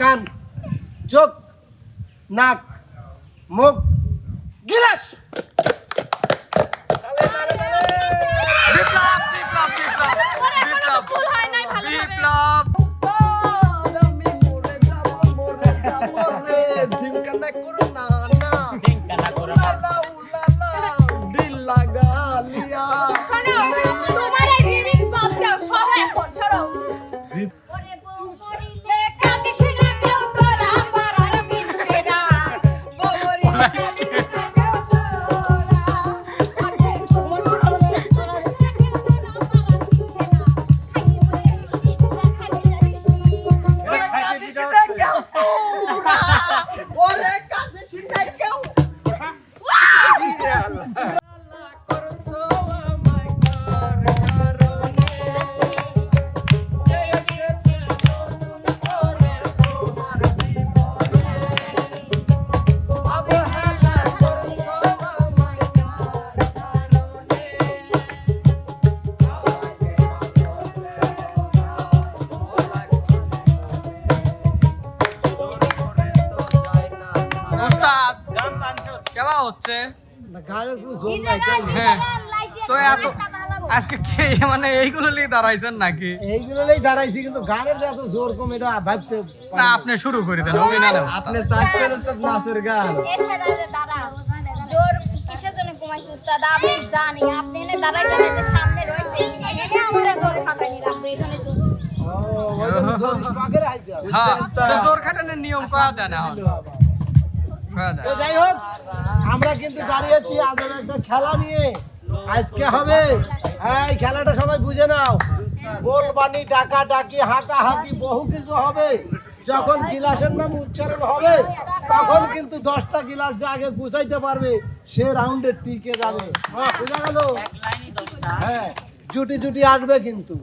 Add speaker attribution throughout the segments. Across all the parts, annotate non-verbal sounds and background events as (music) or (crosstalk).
Speaker 1: কান চোখ নাক মুখ গিলাস।
Speaker 2: বিপ্লব বিপ্লব বিপ্লব বিপ্লব।
Speaker 3: হয়
Speaker 2: হচ্ছে? হ্যাঁ। তো এত আজকে কে মানে এইগুলো নিয়ে দাঁড়াইছেন নাকি?
Speaker 1: এইগুলোই দাঁড়াইছি কিন্তু গানের এত জোর কম এটা ভাবতে
Speaker 2: না আপনি শুরু করে দেন
Speaker 1: আপনি চাচ্ছেন নাচের গান।
Speaker 3: জোর কিসের জন্য ঘুমাইছে উস্তাদ? আমি জানি আপনি এনে দাঁড়াই জানেন যে সামনে রয়েছে। এনে আমরা জোর ফাঁকানি রাখব এখানে জোর। (laughs)
Speaker 2: হ্যাঁ জোর খাটানোর নিয়ম কয়া দেন এখন। কয়া দেন
Speaker 1: তো যাই হোক আমরা কিন্তু দাঁড়িয়েছি আজব একটা খেলা নিয়ে। আজকে হবে হ্যাঁ এই খেলাটা সবাই বুঝে নাও। গোলবানি ডাকা ডাকি হাঁকা হাঁকি বহু কিছু হবে। যখন গিলাসের নাম উচ্চারণ হবে তখন কিন্তু দশটা গিলাস যে আগে গুছাইতে পারবে সে রাউন্ডে টিকে যাবে। বুঝা গেল? হ্যাঁ জুটি জুটি আসবে কিন্তু।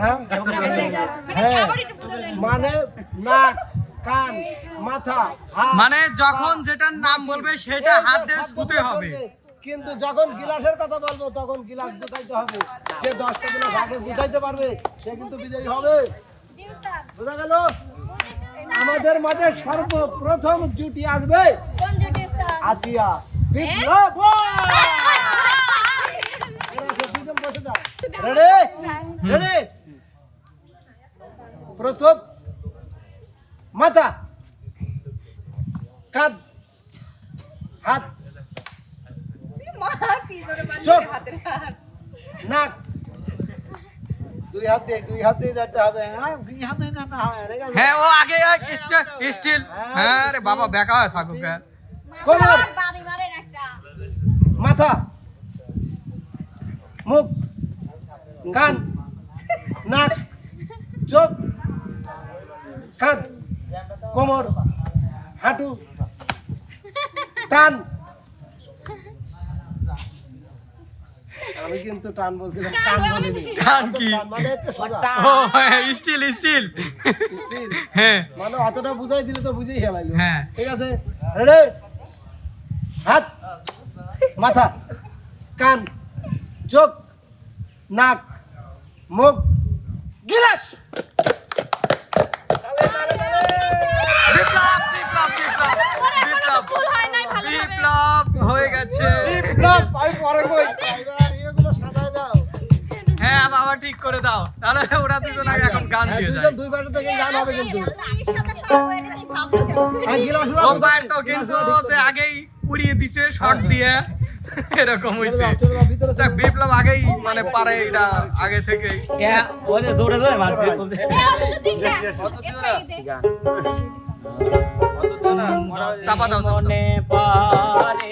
Speaker 1: হ্যাঁ? হ্যাঁ মানে নাক কান মাথা
Speaker 2: মানে যখন যেটার নাম বলবে সেটা হাত দিয়ে ছুতে হবে।
Speaker 1: কিন্তু যখন গিলাসের কথা বলব তখন গিলাস গুছাইতে হবে। যে দশটা গিলাস আগে গুছাইতে পারবে সে কিন্তু বিজয়ী হবে। বোঝা গেল? আমাদের মাঝে সর্বপ্রথম জুটি আসবে। আতিয়া। বিপ্লব! দুজন বসে যাও রেডি মাথা কাঁধ হাত চোখ নাক দুই হাত দিয়ে দুই হাত দিয়ে যেতে হবে হ্যাঁ দুই হাত দিয়ে যেতে হবে ঠিক আছে?
Speaker 2: হ্যাঁ ও আগে স্টিল হ্যাঁ রে বাবা বেকা হয়ে থাকুক হ্যাঁ।
Speaker 1: কোমর
Speaker 3: বাড়ি মারেন একটা
Speaker 1: মাথা মুখ কান নাক চোখ কাঁধ কোমর হাঁটু টান। আমি কিন্তু টান বলছিলাম টান বলিনি।
Speaker 2: টান কি?
Speaker 1: মানে একটা সোজা।
Speaker 2: ও স্টিল স্টিল হ্যাঁ।
Speaker 1: মানে অতটা বুঝাই দিলে তো বুঝেই হেলাইলো।
Speaker 2: হ্যাঁ।
Speaker 1: ঠিক আছে? রেডি হাত মাথা কান চোখ নাক মুখ গিলাস
Speaker 2: বিপ্লব বিপ্লব বিপ্লব বিপ্লব
Speaker 3: ভুল হয় নাই ভালো
Speaker 2: বিপ্লব হয়ে গেছে।
Speaker 1: এবার এগুলো সাজায় দাও
Speaker 2: হ্যাঁ বাবা ঠিক করে দাও। তাহলে ওরা দুজন আগে এখন গান
Speaker 1: হ্যাঁ,
Speaker 2: দিয়ে যায়।
Speaker 1: দুই পাশে থেকে গান হবে কিন্তু।
Speaker 3: হবে
Speaker 1: হ্যাঁ
Speaker 2: পায়ের তো কিন্তু যে আগেই উড়িয়ে দিছে শর্ট দিয়ে। এরকম হইছে। দেখ বিপ্লব আগেই মানে পারে এটা আগে থেকেই।
Speaker 4: ওরে জোরে জোরে মারছে
Speaker 2: চাপা দাও
Speaker 4: মনে পড়ে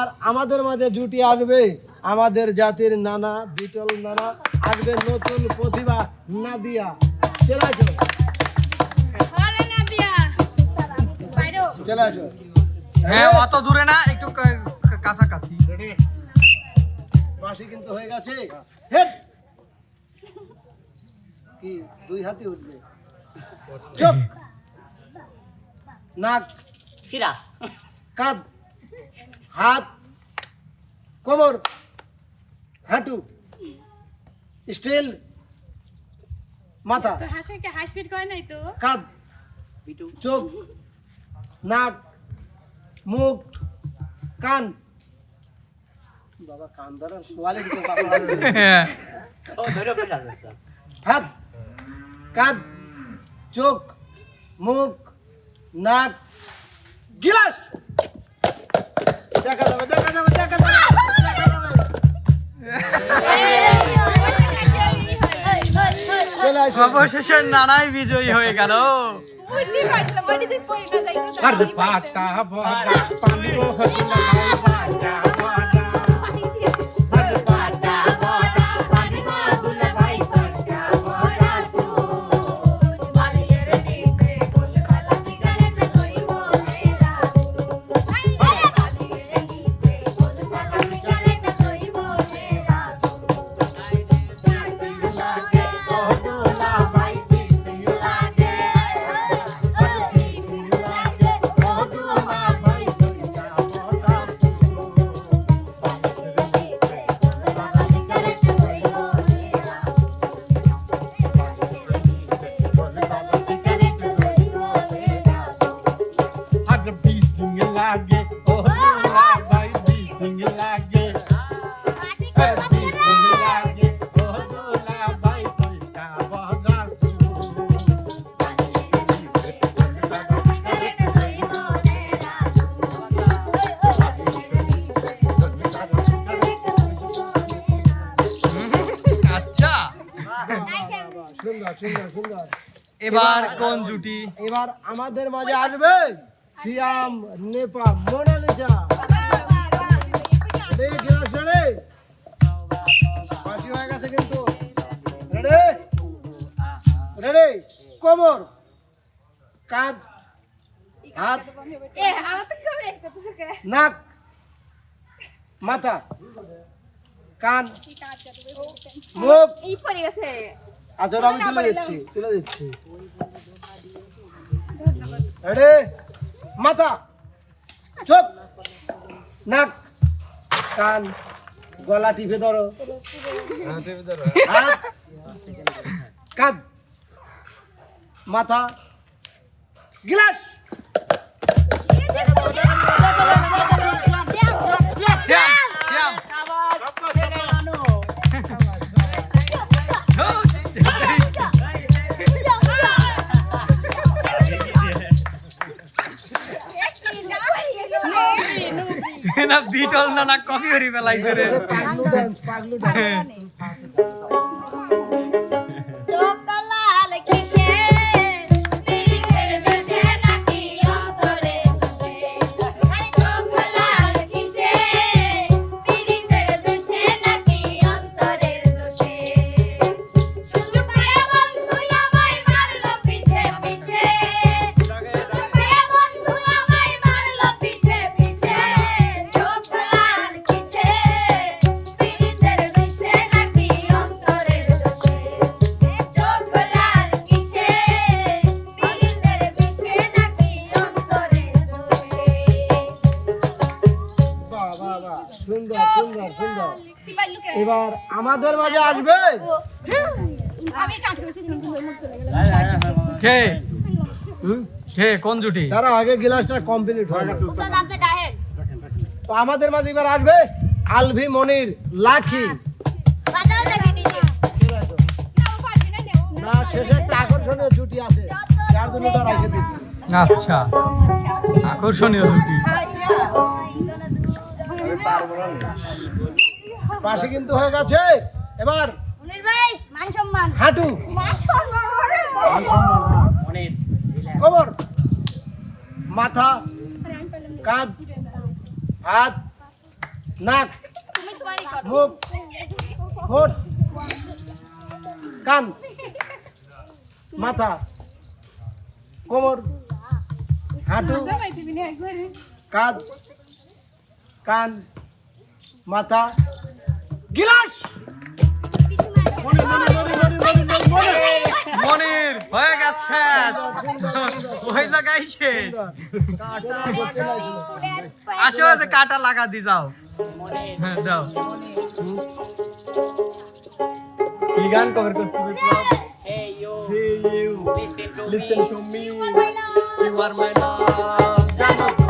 Speaker 1: এবার আমাদের মাঝে জুটি আসবে। আমাদের জাতির নানা বিটল নানা আসবে নতুন প্রতিভা নাদিয়া। চলে আসো।
Speaker 5: না দিয়া
Speaker 1: চলে আসো।
Speaker 3: হ্যাঁ অত দূরে না একটু কাছাকাছি।
Speaker 1: মাসি কিন্তু হয়ে গেছে। হেড কি দুই হাতে উঠবে? চোখ! নাক!
Speaker 4: কিরা?
Speaker 1: কাঁধ! হাত কোমর হাঁটু স্টিল মাথা।
Speaker 5: তো হাসিকে হাই স্পিড করে নাই তো।
Speaker 1: কাঁধ চোখ নাক মুখ কান। বাবা কান ধরার (laughs) কোয়ালিটি তো বাবা।
Speaker 3: হ্যাঁ
Speaker 4: ও ধরে আছে
Speaker 1: হাত কাঁধ চোখ মুখ নাক। গিলাস! দেখা যাবে দেখা যাবে দেখা যাবে দেখা যাবে।
Speaker 3: অবশেষে নানাই বিজয়ী হয়ে গেল।
Speaker 5: মুন্নি
Speaker 3: এবার কোন জুটি?
Speaker 1: এবার আমাদের মাঝে আসবে Siam Nepa Monalisa. Ready glass ready বাসি হয়ে গেছে কিন্তু। রেডি রেডি কোমর। কাঁধ। হাত। নাক। মাথা। কান। মুখ
Speaker 5: এই পড়ে গেছে।
Speaker 1: আচ্ছা আমি তুলে দিচ্ছি তুলে দিচ্ছি। রেডি? মাথা। চোখ। নাক। কান। গলা টিপে ধরো। কাঁধ। মাথা। গিলাস।
Speaker 3: না বিটল না না কপি হরি ফেলাইছে রে।
Speaker 1: আমাদের মাঝে আসবে?
Speaker 5: আমি কাট করেছি শুনতে মুখ চলে গেল।
Speaker 3: কে? কে? কোন জুটি?
Speaker 1: তারা আগে গিলাসটা কমপ্লিট হয়ে গেছে তো আমাদের মাঝে এবার আসবে আলভি মনির লাখি। না শেষে একটা আকর্ষণীয় জুটি আছে। যার জন্য ওটা রেখে দিচ্ছি
Speaker 3: আচ্ছা। আকর্ষণীয় জুটি।
Speaker 1: পাশে কিন্তু হয়ে গেছে। এবার হাঁটু। কোমর মাথা কাঁধ হাত নাক
Speaker 3: তুমি
Speaker 1: মুখ ঠোঁট কান মাথা কোমর হাঁটু কাঁধ কান মাথা গিলাস
Speaker 6: মনে মনে মনে মনে মনে মনে মনে
Speaker 2: মনির হয়ে গেছে ওই জায়গায় শেষ যে কাটা লাগা দি যাও হ্যাঁ যাও
Speaker 1: কি গান কভার করতে
Speaker 4: Hey you,
Speaker 6: Hey you,
Speaker 4: listen to
Speaker 6: listen
Speaker 4: me.
Speaker 6: to me.
Speaker 3: My love.
Speaker 6: You are my love.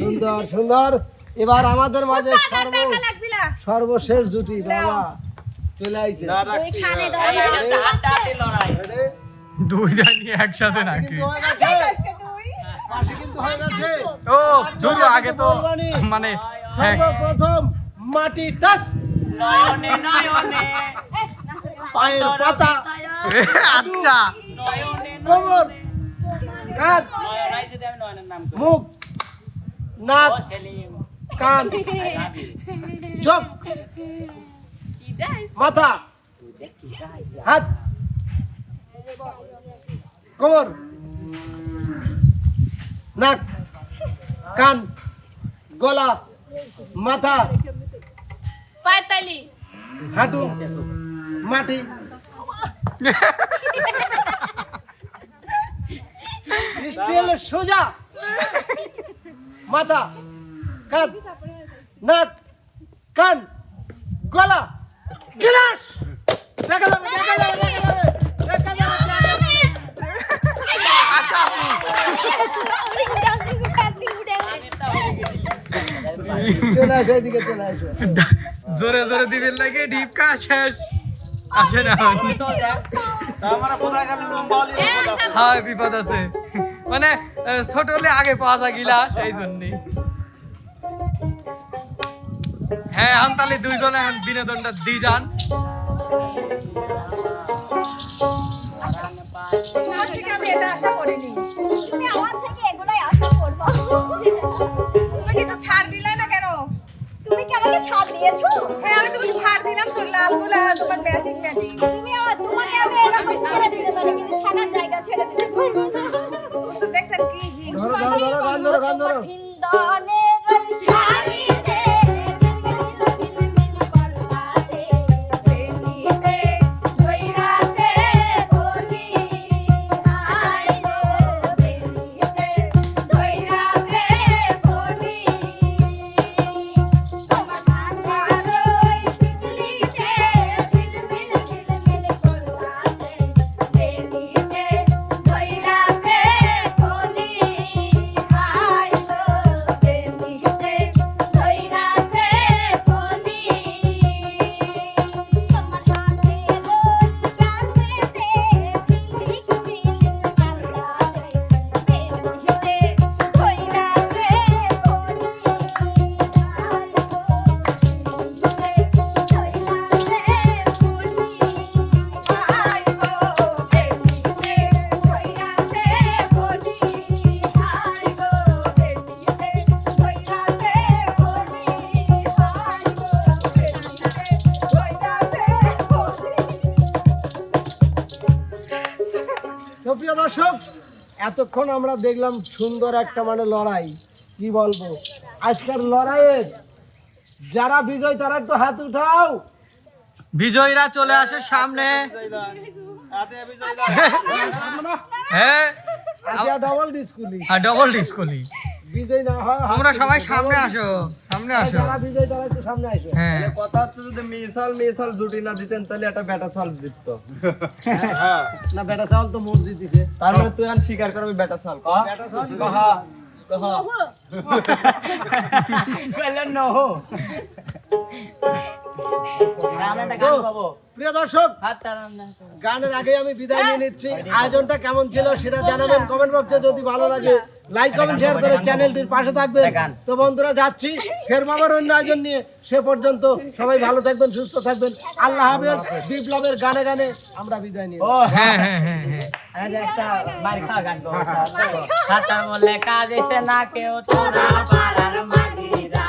Speaker 1: সুন্দর সুন্দর। এবার আমাদের মাঝে। সর্বশেষ জুটি বাবা। চলে আইছে।
Speaker 3: ওইখানে দাও
Speaker 4: এই
Speaker 3: না।
Speaker 4: এটা হাড্ডাহাড্ডি লড়াই।
Speaker 2: দুইটা নিয়ে একসাথে নাকি?
Speaker 1: কিন্তু হয়ে
Speaker 3: আচ্ছা,
Speaker 1: গেছে
Speaker 3: আজকে তুই।
Speaker 1: পাশে কিন্তু হয়ে গেছে।
Speaker 2: ও দূর আগে তো মানে
Speaker 1: সর্বপ্রথম মাটি টাচ
Speaker 4: নয়নে নয়নে।
Speaker 1: পায়ের পাতা।
Speaker 2: আচ্ছা।
Speaker 1: কোমর মুখ। নাক কান চোখ মাথা হাত কোমর নাক কান গলা মাথা
Speaker 3: পায়ের তালি।
Speaker 1: হাঁটু মাটি। (laughs) স্টিল সোজা। মাথা কান নাক কান গলা গিলাস। দেখা যাবে দেখা যাবে দেখা
Speaker 2: আচ্ছা জোরে জোরে দিবেন লাগে ডিপকা শেষ। আসে না। হ্যাঁ বিপদ আছে। মানে ছোট হলে আগে পাওয়া যায় গিলা সেই জন্যই। হ্যাঁ এখন তাহলে দুইজন এখন বিনোদনটা দিয়ে যান।
Speaker 3: ছাড়
Speaker 7: আমাকে ছাড় দিয়েছ?
Speaker 3: হ্যাঁ, আমি তোমাকে ছাড় দিলাম, তোর লালগুলা, তোমার ম্যাজিক ম্যাজিক
Speaker 7: তুমি আমার- তোমাকে আমি এরকম ছেড়ে দিতে পারি কিন্তু খেলার জায়গা ছেড়ে দিতে পারব না।
Speaker 3: তো দেখছেন কি হিংস
Speaker 1: ধরো ধরো ধরো গান ধরো গান ধরো। এতক্ষণ আমরা দেখলাম সুন্দর একটা মানে লড়াই কি বলব? আজকের লড়াইয়ের যারা বিজয় তারা একটু হাত উঠাও।
Speaker 2: বিজয়ীরা চলে আসে সামনে। হ্যাঁ।
Speaker 1: ডবল ডিসকুলি
Speaker 2: হ্যাঁ ডবল ডিসকলি
Speaker 1: বিজয় না হয়
Speaker 2: তোমরা সবাই সামনে আসো সামনে আসো।
Speaker 1: যারা বিজয় তারা একটু সামনে আসো।
Speaker 2: হ্যাঁ।
Speaker 6: কথা হচ্ছে যদি মিসাল মিসাল জুটি না দিতেন তাহলে একটা ব্যাটা সাল দিত।
Speaker 1: না বেটা চাউল তো মোট দিতেছে।
Speaker 6: তারপরে তুই আর স্বীকার করবি ব্যাটা সাল
Speaker 1: বেটা চাউল
Speaker 4: কইলেন ন হো। আমরা গান গাবো।
Speaker 1: প্রিয় দর্শক গানের আগে আমি বিদায় নিয়ে নিচ্ছি। আয়োজনটা কেমন ছিল সেটা জানাবেন কমেন্ট বক্সে যদি ভালো লাগে লাইক কমেন্ট শেয়ার করে চ্যানেলটির পাশে থাকবেন। তো বন্ধুরা যাচ্ছি। ফের আবার অন্য আয়োজন নিয়ে। সে পর্যন্ত সবাই ভালো থাকবেন সুস্থ থাকবেন। আল্লাহ হাফেজ। বিপ্লবের গানে গানে আমরা বিদায়
Speaker 4: ও
Speaker 2: হ্যাঁ হ্যাঁ হ্যাঁ হ্যাঁ।
Speaker 4: কাজ এসে না কেউ তোরা পাড়ার মাগিরা